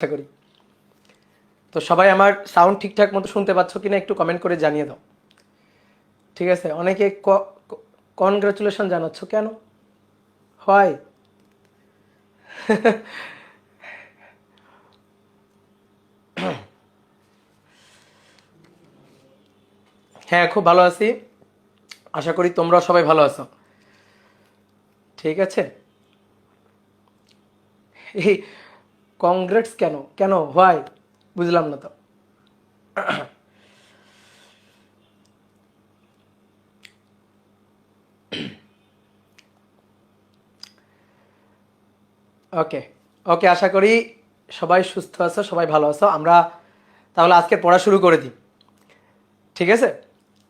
আশা করি। তো সবাই আমার সাউন্ড ঠিকঠাক মতো শুনতে পাচ্ছ কিনা একটু কমেন্ট করে জানিয়ে দাও। ঠিক আছে? অনেকে কনগ্রাচুলেশন জানাচ্ছ কেন? হয়। হ্যাঁ খুব ভালো আছি। আশা করি তোমরাও সবাই ভালো আছো। ঠিক আছে? এই কংগ্রেটস কেন? কেন? হয় বুঝলাম না তো। ওকে ওকে, আশা করি সবাই সুস্থ আছো, সবাই ভালো আছো। আমরা তাহলে আজকের পড়া শুরু করে দিই। ঠিক আছে?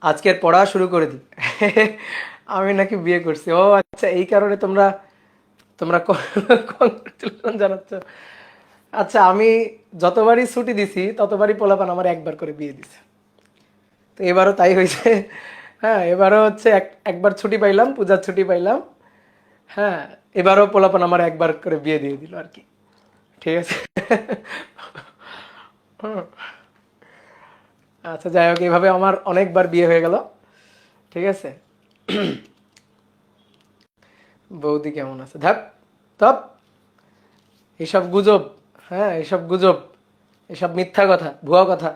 আজকের পড়া শুরু করে দিই। আমি নাকি বিয়ে করছি। ও আচ্ছা এই কারণে তোমরা তোমরা জানাচ্ছ। আচ্ছা আমি যতবারই ছুটি দিছি, ততবারই পোলাপান আমার একবার করে বিয়ে দিছে। তো এবারও তাই হয়েছে। হ্যাঁ এবারও হচ্ছে এক, একবার ছুটি পাইলাম, পূজার ছুটি পাইলাম। হ্যাঁ এবারও পোলাপান আমার একবার করে বিয়ে দিয়ে দিল আর কি। ঠিক আছে। আচ্ছা যাই হোক এইভাবে আমার অনেকবার বিয়ে হয়ে গেল। ঠিক আছে? বৌদি কেমন আছে? ধ্যাপ তপ এসব গুজব। হ্যাঁ এসব গুজব এসব মিথ্যা কথা ভুয়া কথা।